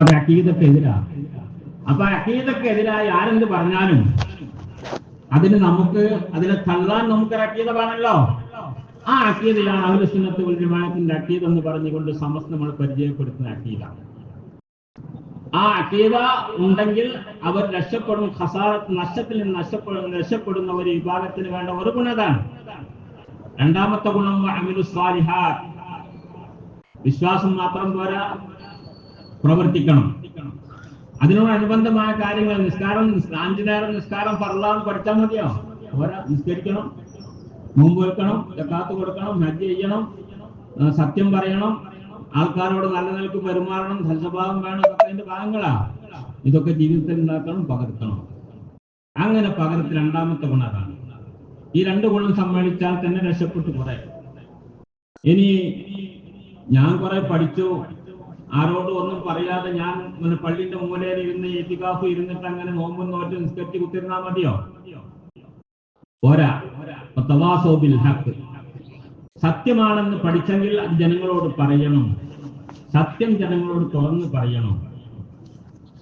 അത് അക്കീദക്കെതിരാ അപ്പൊ അക്കീതക്കെതിരായി ആരെന്ത് പറഞ്ഞാലും അതിന് നമുക്ക് അതിനെ തള്ളാൻ നമുക്ക് അക്കീത വേണല്ലോ ആ അക്കീതയാണ് അവർ സുന്നത്ത് വിമാനത്തിന്റെ അക്കീത എന്ന് പറഞ്ഞുകൊണ്ട് സമസ്ത നമ്മൾ പരിചയപ്പെടുത്തുന്ന അക്കീത ആ അക്കീത ഉണ്ടെങ്കിൽ അവർ രക്ഷപ്പെടും ഖസാറ നഷ്ടത്തിൽ നിന്ന് രക്ഷപ്പെടുന്ന ഒരു വിഭാഗത്തിന് വേണ്ട ഒരു ഗുണതാണ് രണ്ടാമത്തെ ഗുണം അമിലു സ്വാലിഹാർ വിശ്വാസം മാത്രം പോരാ. പ്രവർത്തിക്കണം. അതിനോടനുബന്ധമായ കാര്യങ്ങൾ നിസ്കാരം നിസ്- അഞ്ചു നിസ്കാരം ഫർലാന്ന് പഠിച്ചാൽ മതിയോ? പോരാ നിസ്കരിക്കണം നോമ്പ് വെക്കണം ജക്കാത്ത് കൊടുക്കണം ഹജ്ജ് ചെയ്യണം സത്യം പറയണം ആൾക്കാരോട് നല്ല നിലയ്ക്ക് പെരുമാറണം സൽസ്വഭാവം വേണം ഇതൊക്കെ അതിന്റെ ഭാഗങ്ങളാ. ഇതൊക്കെ ജീവിതത്തിൽ ഉണ്ടാക്കണം പകർത്തണം. അങ്ങനെ പകർത്തി രണ്ടാമത്തെ ഗുണം അതാണ് ഈ രണ്ട് ഗുണം സമ്മേളിച്ചാൽ തന്നെ രക്ഷപ്പെട്ടു കുറെ ഇനി ഞാൻ കുറെ പഠിച്ചു ആരോടും ഒന്നും പറയാതെ ഞാൻ പള്ളിന്റെ മൂലയിൽ ഇരുന്ന് എത്തിക്കാഫ് ഇരുന്നിട്ട് അങ്ങനെ നോമ്പും നോറ്റ് നിസ്കരിച്ച് കുത്തിരുന്നാ മതിയോ? പോരാ. സത്യമാണെന്ന് പഠിച്ചെങ്കിൽ അത് ജനങ്ങളോട് പറയണം. സത്യം ജനങ്ങളോട് തുറന്ന് പറയണം.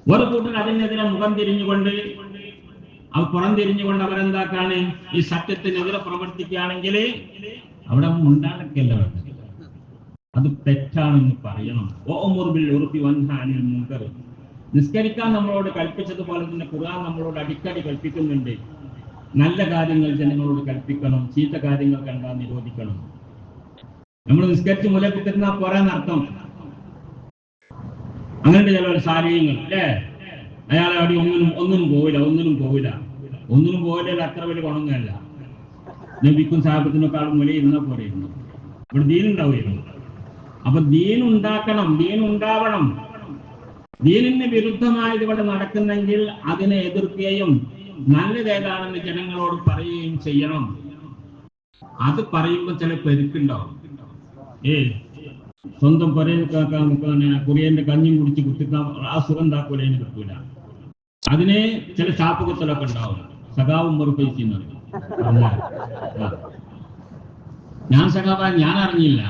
ഒരു കൂട്ടർ അതിനെതിരെ മുഖം തിരിഞ്ഞുകൊണ്ട് അവ പുറം തിരിഞ്ഞുകൊണ്ട് അവരെന്താക്കാണ്? ഈ സത്യത്തിനെതിരെ പ്രവർത്തിക്കുകയാണെങ്കിൽ അവിടെ വേണ്ടത്. അത് തെറ്റാണെന്ന് പറയണം. നിസ്കരിക്കാൻ നമ്മളോട് കൽപ്പിച്ചതുപോലെ തന്നെ ഖുർആൻ നമ്മളോട് അടിക്കടി കൽപ്പിക്കുന്നുണ്ട്. നല്ല കാര്യങ്ങൾ ജനങ്ങളോട് കൽപ്പിക്കണം ചീത്ത കാര്യങ്ങൾ കണ്ടാൽ നിരോധിക്കണം. നമ്മൾ നിസ്കരിച്ച് മുലപ്പിക്കുന്ന പോരാൻ അർത്ഥം. അങ്ങനെയുണ്ട് ചില സാരീയങ്ങൾ അല്ലേ? അയാൾ അവിടെ ഒന്നിനും ഒന്നും പോവില്ല ഒന്നിനും പോവില്ല. ഒന്നിനും പോയില്ല അത്ര വലിയ ഗുണമൊന്നുമല്ല. നബിക്കും സാഹബത്തിനൊക്കെ ഇരുന്നാൽ പോലെ ഇരുന്നു ഇവിടെ ദീനുണ്ടാവുമായിരുന്നു. അപ്പൊ ദീൻ ഉണ്ടാക്കണം ദീൻ ഉണ്ടാവണം. ദീനിന് വിരുദ്ധമായത് ഇവിടെ നടക്കുന്നെങ്കിൽ അതിനെ എതിർക്കുകയും നല്ലത് ഏതാണെന്ന് ജനങ്ങളോട് പറയുകയും ചെയ്യണം. അത് പറയുമ്പോൾ ചില പെരുക്കുണ്ടാവും. ഏ സ്വന്തം പൊരയിൽ കുറിയന്റെ കഞ്ഞും കുടിച്ച് കുത്തിക്കാൻ ആ സുഖം ഉണ്ടാക്കൂലേന് കിട്ടൂല. അതിനെ ചില ചാപ്പുകുത്തലൊക്കെ ഉണ്ടാവും. സഖാവും മുറുപ്പയിക്കുന്നത് ഞാൻ സഖാവാൻ ഞാൻ അറിഞ്ഞില്ല.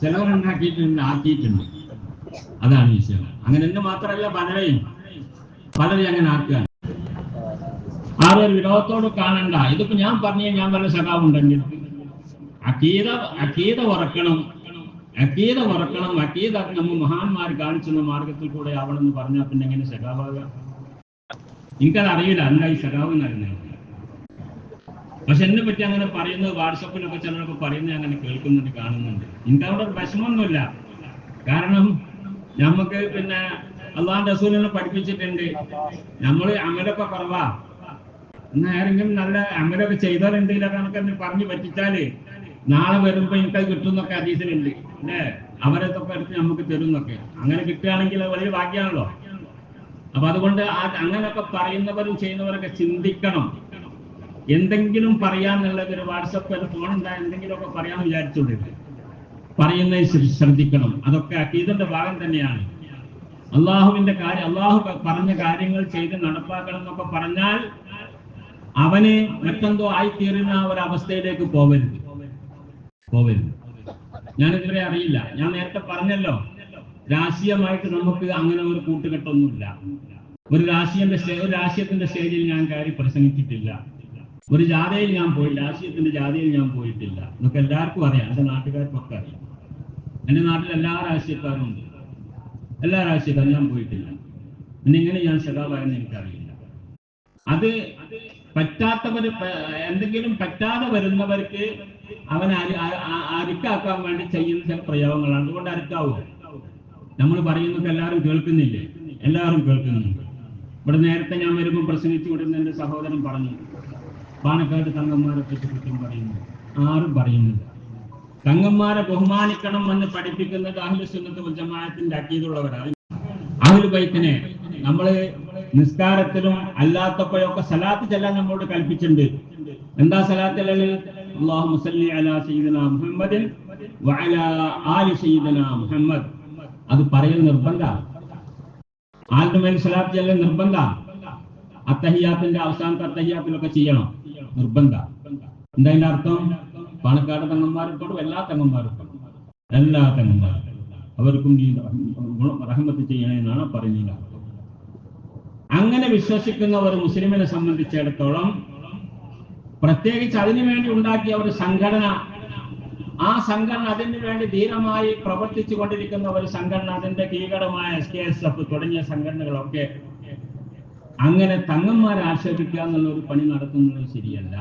ചിലവരുണ്ടാക്കിയിട്ടുണ്ട് ആക്കിയിട്ടുണ്ട്. അതാണ് വിഷയം അങ്ങനെ എന്നെ മാത്രമല്ല പലരെയും പലരെയും അങ്ങനെ ആക്കുകയാണ്. ആരും ഒരു വിരോധത്തോട് കാണണ്ട. ഇതിപ്പോ ഞാൻ പറഞ്ഞ ഞാൻ വല്ല സഖാവുണ്ടെങ്കിൽ അക്കീത അക്കീത ഉറക്കണം. അക്കീത ഉറക്കണം. അക്കീത നമ്മൾ മഹാന്മാർ കാണിച്ചുന്ന മാർഗത്തിൽ കൂടെ ആവണം എന്ന് പറഞ്ഞാൽ പിന്നെ എങ്ങനെ സഖാവാകുക എനിക്കത് അറിയില്ല എന്തായി സഖാവ് എന്നറിഞ്ഞത് പക്ഷെ എന്നെ പറ്റി അങ്ങനെ പറയുന്നത് വാട്സപ്പിലൊക്കെ ചിലരൊക്കെ പറയുന്നത് അങ്ങനെ കേൾക്കുന്നുണ്ട് കാണുന്നുണ്ട്. എനിക്ക് അവിടെ വിഷമമൊന്നുമില്ല. കാരണം നമുക്ക് പിന്നെ അള്ളാഹ് റസൂലിനെ പഠിപ്പിച്ചിട്ടുണ്ട്. നമ്മൾ അമലൊക്കെ കുറവാ. എന്നാ നല്ല അമലൊക്കെ ചെയ്തവരുണ്ടെങ്കിൽ കണക്ക് നമുക്ക് പറഞ്ഞു പറ്റിച്ചാൽ നാളെ വരുമ്പോ എനിക്കത് കിട്ടുന്നൊക്കെ അതീതിലുണ്ട് അല്ലേ? അവരൊക്കെ എടുത്ത് നമുക്ക് തരുന്നൊക്കെ. അങ്ങനെ കിട്ടുകയാണെങ്കിൽ വലിയ ഭാഗ്യമാണല്ലോ. അപ്പൊ അതുകൊണ്ട് അങ്ങനെയൊക്കെ പറയുന്നവരും ചെയ്യുന്നവരൊക്കെ ചിന്തിക്കണം. എന്തെങ്കിലും പറയാന്നുള്ളത് ഒരു വാട്സപ്പ് അത് ഫോൺ ഉണ്ടായ എന്തെങ്കിലുമൊക്കെ പറയാന്ന് വിചാരിച്ചുകൊണ്ടിരുന്നത് പറയുന്നത് ശ്ര- ശ്രദ്ധിക്കണം. അതൊക്കെ അക്കീതന്റെ ഭാഗം തന്നെയാണ്. അള്ളാഹുവിന്റെ കാര്യം അള്ളാഹു പറഞ്ഞ കാര്യങ്ങൾ ചെയ്ത് നടപ്പാക്കണം എന്നൊക്കെ പറഞ്ഞാൽ അവന് മറ്റെന്തോ ആയിത്തീരുന്ന അവസ്ഥയിലേക്ക് പോവരുത്. പോവരുത്. ഞാനിതുവരെ അറിയില്ല. ഞാൻ നേരത്തെ പറഞ്ഞല്ലോ. രാഷ്ട്രീയമായിട്ട് നമുക്ക് അങ്ങനെ ഒരു കൂട്ടുകെട്ടൊന്നുമില്ല. ഒരു രാഷ്ട്രീയന്റെ ഒരു രാഷ്ട്രീയത്തിന്റെ സ്റ്റേജിൽ ഞാൻ കാര്യം പ്രസംഗിച്ചിട്ടില്ല. ഒരു ജാഥയിൽ ഞാൻ പോയില്ല രാഷ്ട്രീയത്തിന്റെ ജാഥയിൽ ഞാൻ പോയിട്ടില്ല. നമുക്ക് എല്ലാവർക്കും അറിയാം. എന്റെ നാട്ടുകാർക്കൊക്കെ അറിയാം. എന്റെ നാട്ടിൽ എല്ലാ രാഷ്ട്രീയക്കാരും ഉണ്ട്. എല്ലാ രാഷ്ട്രീയക്കാരും ഞാൻ പോയിട്ടില്ല. പിന്നെ എങ്ങനെ ഞാൻ സഖാവായെന്ന് എനിക്കറിയില്ല. അത് പറ്റാത്തവര് എന്തെങ്കിലും പറ്റാതെ വരുന്നവർക്ക് അവനെ അരുക്കാക്കാൻ വേണ്ടി ചെയ്യുന്ന ചില പ്രയോഗങ്ങളാണ്. അതുകൊണ്ട് അരുക്കാവും. നമ്മൾ പറയുന്നത് എല്ലാവരും കേൾക്കുന്നില്ലേ? എല്ലാവരും കേൾക്കുന്നുണ്ട്. ഇവിടെ നേരത്തെ ഞാൻ വരുമ്പോൾ പ്രസംഗിച്ചു കൊടുക്കുന്ന എന്റെ സഹോദരൻ പറഞ്ഞു പാണക്കാട് തങ്ങന്മാരെ പറ്റി കുറ്റം പറയുന്നു. ആരും പറയുന്നില്ല. തങ്ങന്മാരെ ബഹുമാനിക്കണം എന്ന് പഠിപ്പിക്കുന്നത് അഹ്ലു സുന്നത്ത് ജമാഅത്തിന്റെ അക്കീതുള്ളവരാണ്. അഹിലു ബൈത്തിനെ നമ്മൾ നിസ്കാരത്തിലും അല്ലാത്തപ്പോഴൊക്കെ സലാത്ത് ചെല്ലാൻ നമ്മളോട് കൽപ്പിച്ചിട്ടുണ്ട്. എന്താ സലാത്ത് അല്ലാഹു മുസല്ലി അലാ സയ്യിദന മുഹമ്മദിൻ വഅലാ ആലി സയ്യിദന മുഹമ്മദ്. അത് പറയൽ നിർബന്ധ? ആരുടെ മേൽ സലാത്ത് ചെല്ലൽ നിർബന്ധ? അത്തഹിയാത്തിന്റെ അവസാനത്തെ അത്തഹിയാത്തിലൊക്കെ ചെയ്യണം. നിർബന്ധ. എന്താ അതിന്റെ അർത്ഥം? പാണക്കാട് തങ്ങന്മാർക്കും എല്ലാ തങ്ങന്മാർക്കും. എല്ലാ തങ്ങന്മാർക്കും. അവർക്കും നീ റഹ്മത്ത് ചെയ്യണമെന്നാണ് പറഞ്ഞത് അങ്ങനെ വിശ്വസിക്കുന്ന ഒരു മുസ്ലിമിനെ സംബന്ധിച്ചിടത്തോളം പ്രത്യേകിച്ച് അതിനു വേണ്ടി ഉണ്ടാക്കിയ ഒരു സംഘടന ആ സംഘടന അതിനു വേണ്ടി ധീരമായി പ്രവർത്തിച്ചു കൊണ്ടിരിക്കുന്ന ഒരു സംഘടന അതിന്റെ കീഴടമായ എസ് കെ എസ് എഫ് തുടങ്ങിയ സംഘടനകളൊക്കെ അങ്ങനെ തങ്ങന്മാരെ ആക്ഷേപിക്കുക എന്നുള്ള ഒരു പണി നടത്തുന്നത് ശരിയല്ല.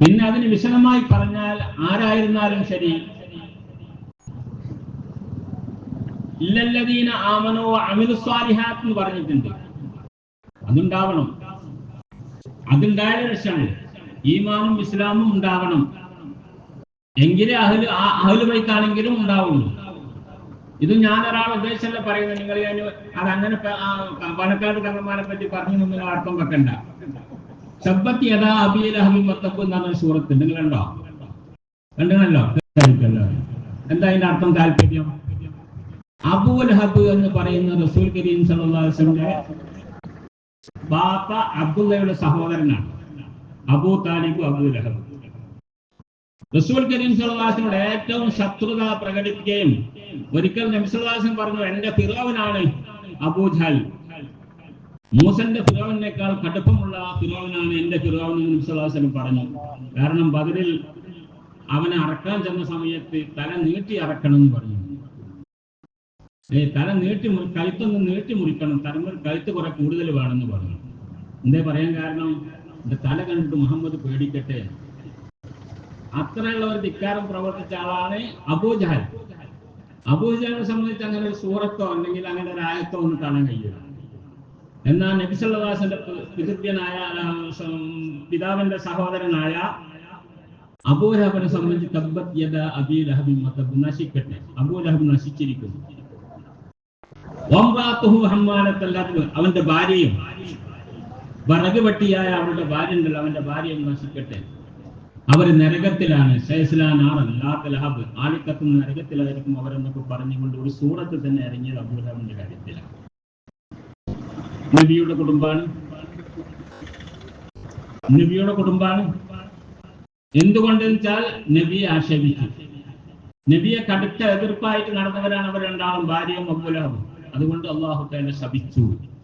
പിന്നെ അതിന് വിശദമായി പറഞ്ഞാൽ ആരായിരുന്നാലും ശരി. ഇല്ലല്ലദീന ആമനോ അമിലു സ്വാലിഹാത്ത് എന്ന് പറഞ്ഞിട്ടുണ്ട്. അതുണ്ടാവണം. അതുണ്ടായ ലക്ഷ്യമാണ് ഈമാനും ഇസ്ലാമും ഉണ്ടാവണം. എങ്കിലേ അഹൽ അഹൽ ബൈത്താണെങ്കിലും ഉണ്ടാവുള്ളൂ. ഇത് ഞാൻ ഒരാൾ ഉദ്ദേശമല്ല പറയുന്നത്. നിങ്ങൾ ഞാൻ അതങ്ങനെ പണക്കാട് തങ്ങന്മാരെ പറ്റി പറഞ്ഞു നിങ്ങൾ അർത്ഥം വെക്കണ്ട. സബ്ബത്ത് യഥാ അബിയലഹബി മത്തപ്പ് എന്ന് സൂറത്ത്. നിങ്ങൾ കണ്ടോ കണ്ടുകണല്ലോ എന്താ അതിന്റെ അർത്ഥം താല്പര്യം? അബൂൽ ഹബ് എന്ന് പറയുന്ന റസൂൽ കരീം സല്ലാസിന്റെ ബാപ്പ അബ്ദുള്ളയുടെ സഹോദരനാണ്. Abu Talib Abdul Lahab. റസൂൽ കരീം സല്ലാസിനോട് ഏറ്റവും ശത്രുത പ്രകടിപ്പിക്കുകയും ഒരിക്കൽ നബിസുല്ലാസൻ പറഞ്ഞു എന്റെ ഫിറോവനാണ് അബൂജാൽ മൂസന്റെ ഫിറോവിനേക്കാൾ കടുപ്പമുള്ള ഫിറോവിനാണ് എന്റെ ഫിറോവൻ എന്ന് പറഞ്ഞു. കാരണം ബദറിൽ അവനെ അറക്കാൻ ചെന്ന സമയത്ത് തല നീട്ടി അറക്കണം എന്ന് പറഞ്ഞു. തല നീട്ടി കഴുത്തൊന്ന് നീട്ടി മുറിക്കണം. തലമുറ കഴുത്ത് കുറെ കൂടുതൽ വേണമെന്ന് പറഞ്ഞു. എന്തേ പറയാൻ കാരണം? തല കണ്ടിട്ട് മുഹമ്മദ് പേടിക്കട്ടെ? അത്രയുള്ള ഒരു ധിക്കാരം പ്രവർത്തിച്ച ആളാണ് അബൂജഹൽ അബൂജഹലിനെ സംബന്ധിച്ച് അങ്ങനെ ഒരു സൂറത്തോ അല്ലെങ്കിൽ അങ്ങനെ ഒരു ആയത്തോ ഒന്നും കാണാൻ കഴിയില്ല. എന്നാൽ നബിസല്ലാസിന്റെ പിതൃത്യനായ പിതാവിന്റെ സഹോദരനായ അബൂലഹബിനെ സംബന്ധിച്ച് തബ്ബത് യദ അബീ മതബ് നശിക്കട്ടെ. അബൂലഹബ് നശിച്ചിരിക്കുന്നു. അവന്റെ ഭാര്യയും. വിറക് വെട്ടിയായ അവരുടെ ഭാര്യ ഉണ്ടല്ലോ അവന്റെ ഭാര്യയും നശിക്കട്ടെ. അവർ നരകത്തിലാണ് ലഹബ് ആളിക്കത്തുന്ന നരകത്തിലായിരിക്കും അവരെന്നൊക്കെ പറഞ്ഞുകൊണ്ട് ഒരു സൂറത്ത് തന്നെ ഇറങ്ങിയത് അബൂലഹബിന്റെ കാര്യത്തിലാണ് നബിയുടെ കുടുംബാണ്. നബിയുടെ കുടുംബാണ്. എന്തുകൊണ്ടെന്ന് വെച്ചാൽ നബിയെ ആക്ഷേപിച്ചു നബിയെ കടുത്ത എതിർപ്പായിട്ട് നടന്നവരാണ് അവർ ഭാര്യയും അബൂലഹബും അതുകൊണ്ട് അള്ളാഹു തന്നെ ശപിച്ചു.